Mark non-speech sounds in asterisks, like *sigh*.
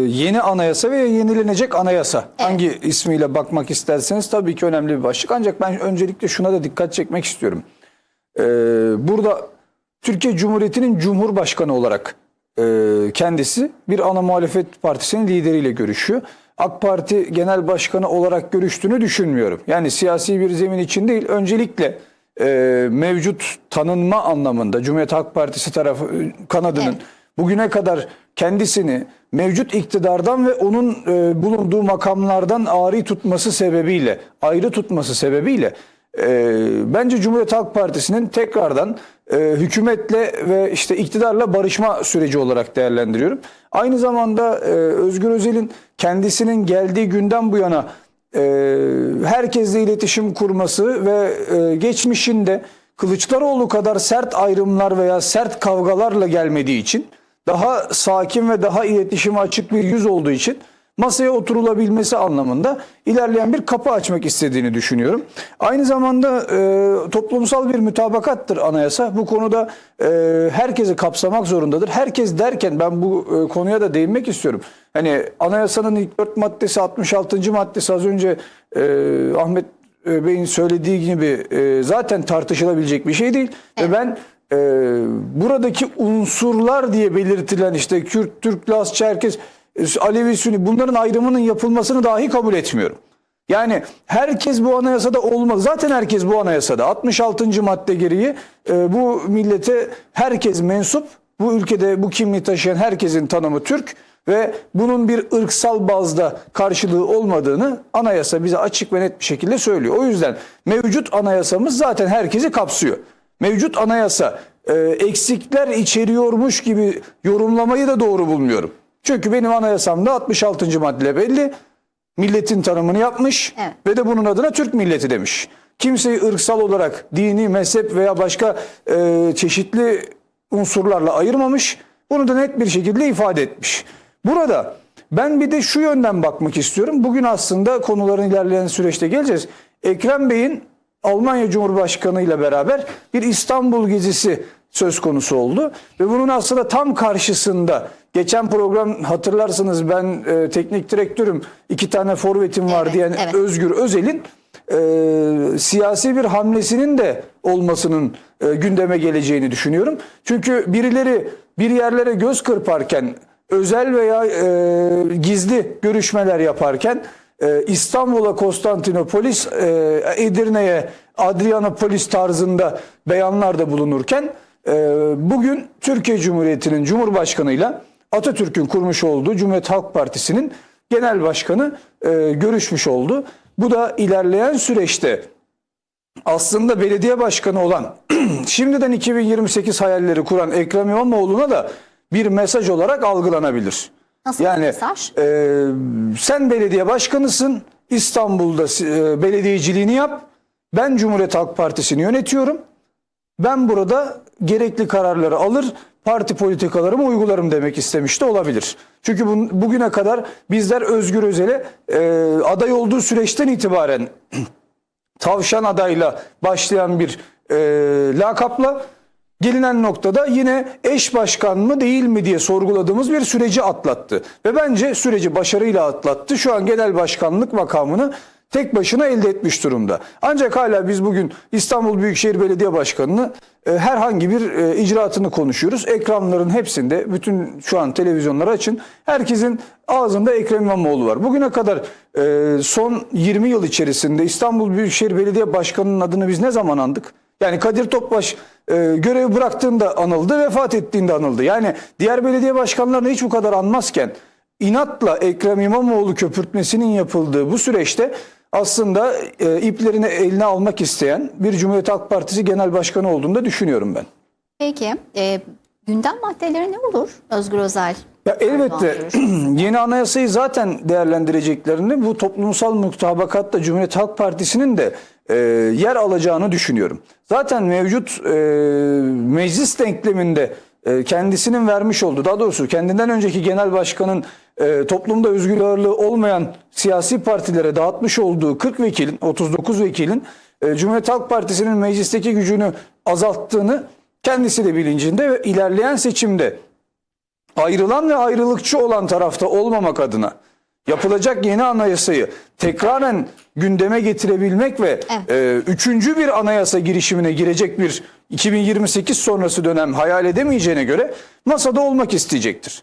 yeni anayasa ve yenilenecek anayasa. Hangi ismiyle bakmak isterseniz tabii ki önemli bir başlık. Ancak ben öncelikle şuna da dikkat çekmek istiyorum. Ee, burada Türkiye Cumhuriyeti'nin Cumhurbaşkanı olarak e, kendisi bir ana muhalefet partisinin lideriyle görüşüyor. AK Parti Genel Başkanı olarak görüştüğünü düşünmüyorum. Yani siyasi bir zemin için değil, öncelikle e, mevcut tanınma anlamında Cumhuriyet Halk Partisi tarafı e, kanadının Evet. bugüne kadar kendisini mevcut iktidardan ve onun e, bulunduğu makamlardan ari tutması sebebiyle, ayrı tutması sebebiyle e, bence Cumhuriyet Halk Partisi'nin tekrardan e, hükümetle ve işte iktidarla barışma süreci olarak değerlendiriyorum. Aynı zamanda e, Özgür Özel'in kendisinin geldiği günden bu yana e, herkesle iletişim kurması ve e, geçmişinde Kılıçdaroğlu kadar sert ayrımlar veya sert kavgalarla gelmediği için daha sakin ve daha iletişime açık bir yüz olduğu için masaya oturulabilmesi anlamında ilerleyen bir kapı açmak istediğini düşünüyorum. Aynı zamanda e, toplumsal bir mütabakattır anayasa. Bu konuda e, herkesi kapsamak zorundadır. Herkes derken ben bu e, konuya da değinmek istiyorum. Hani anayasanın ilk dört maddesi 66. maddesi az önce e, Ahmet e, Bey'in söylediği gibi e, zaten tartışılabilecek bir şey değil. Ve ben e, buradaki unsurlar diye belirtilen işte Kürt, Türk, Laz, Çerkes, e, Alevi, Sünni bunların ayrımının yapılmasını dahi kabul etmiyorum. Yani herkes bu anayasada olmalı. Zaten herkes bu anayasada. 66. madde gereği e, bu millete herkes mensup. Bu ülkede bu kimliği taşıyan herkesin tanımı Türk ve bunun bir ırksal bazda karşılığı olmadığını anayasa bize açık ve net bir şekilde söylüyor. O yüzden mevcut anayasamız zaten herkesi kapsıyor. Mevcut anayasa e, eksikler içeriyormuş gibi yorumlamayı da doğru bulmuyorum. Çünkü benim anayasamda 66. madde belli. Milletin tanımını yapmış Evet. ve de bunun adına Türk milleti demiş. Kimseyi ırksal olarak dini, mezhep veya başka e, çeşitli unsurlarla ayırmamış. Bunu da net bir şekilde ifade etmiş. Burada ben bir de şu yönden bakmak istiyorum. Bugün aslında konuların ilerleyen süreçte geleceğiz. Ekrem Bey'in Almanya Cumhurbaşkanı ile beraber bir İstanbul gezisi söz konusu oldu. Ve bunun aslında tam karşısında geçen program hatırlarsınız ben e, teknik direktörüm iki tane forvetim var Evet, diyen evet. Özgür Özel'in e, siyasi bir hamlesinin de olmasının e, gündeme geleceğini düşünüyorum. Çünkü birileri bir yerlere göz kırparken özel veya e, gizli görüşmeler yaparken e, İstanbul'a Konstantinopolis, e, Edirne'ye Adrianopolis tarzında beyanlarda bulunurken e, bugün Türkiye Cumhuriyeti'nin Cumhurbaşkanı'yla Atatürk'ün kurmuş olduğu Cumhuriyet Halk Partisi'nin genel başkanı e, görüşmüş oldu. Bu da ilerleyen süreçte aslında belediye başkanı olan *clears throat* şimdiden 2028 hayalleri kuran Ekrem İmamoğlu'na da bir mesaj olarak algılanabilir. Nasıl bir yani mesaj? e, sen belediye başkanısın İstanbul'da e, belediyeciliğini yap. Ben Cumhuriyet Halk Partisi'ni yönetiyorum. Ben burada gerekli kararları alır, parti politikalarımı uygularım demek istemiş de olabilir. Çünkü bun- bugüne kadar bizler Özgür Özel'e e, aday olduğu süreçten itibaren *clears throat* tavşan adayla başlayan bir e, lakapla gelinen noktada yine eş başkan mı değil mi diye sorguladığımız bir süreci atlattı. Ve bence süreci başarıyla atlattı. Şu an genel başkanlık makamını tek başına elde etmiş durumda. Ancak hala biz bugün İstanbul Büyükşehir Belediye Başkanı'nı e, herhangi bir e, icraatını konuşuyoruz. Ekranların hepsinde bütün şu an televizyonları açın. Herkesin ağzında Ekrem İmamoğlu var. Bugüne kadar e, son 20 yıl içerisinde İstanbul Büyükşehir Belediye Başkanı'nın adını biz ne zaman andık? Yani Kadir Topbaş e, görevi bıraktığında anıldı, vefat ettiğinde anıldı. Yani diğer belediye başkanlarını hiç bu kadar anmazken inatla Ekrem İmamoğlu köpürtmesinin yapıldığı bu süreçte aslında e, iplerini eline almak isteyen bir Cumhuriyet Halk Partisi Genel Başkanı olduğunu da düşünüyorum ben. Peki e, gündem maddeleri ne olur Özgür Özel? Ya elbette *clears throat* yeni anayasayı zaten değerlendireceklerini bu toplumsal mutabakatta Cumhuriyet Halk Partisi'nin de e, yer alacağını düşünüyorum. Zaten mevcut e, meclis denkleminde e, kendisinin vermiş olduğu daha doğrusu kendinden önceki genel başkanın e, toplumda özgür olmayan siyasi partilere dağıtmış olduğu 40 vekilin 39 vekilin e, Cumhuriyet Halk Partisi'nin meclisteki gücünü azalttığını kendisi de bilincinde ve ilerleyen seçimde ayrılan ve ayrılıkçı olan tarafta olmamak adına yapılacak yeni anayasayı tekraren gündeme getirebilmek ve Evet. e, üçüncü bir anayasa girişimine girecek bir 2028 sonrası dönem hayal edemeyeceğine göre masada olmak isteyecektir.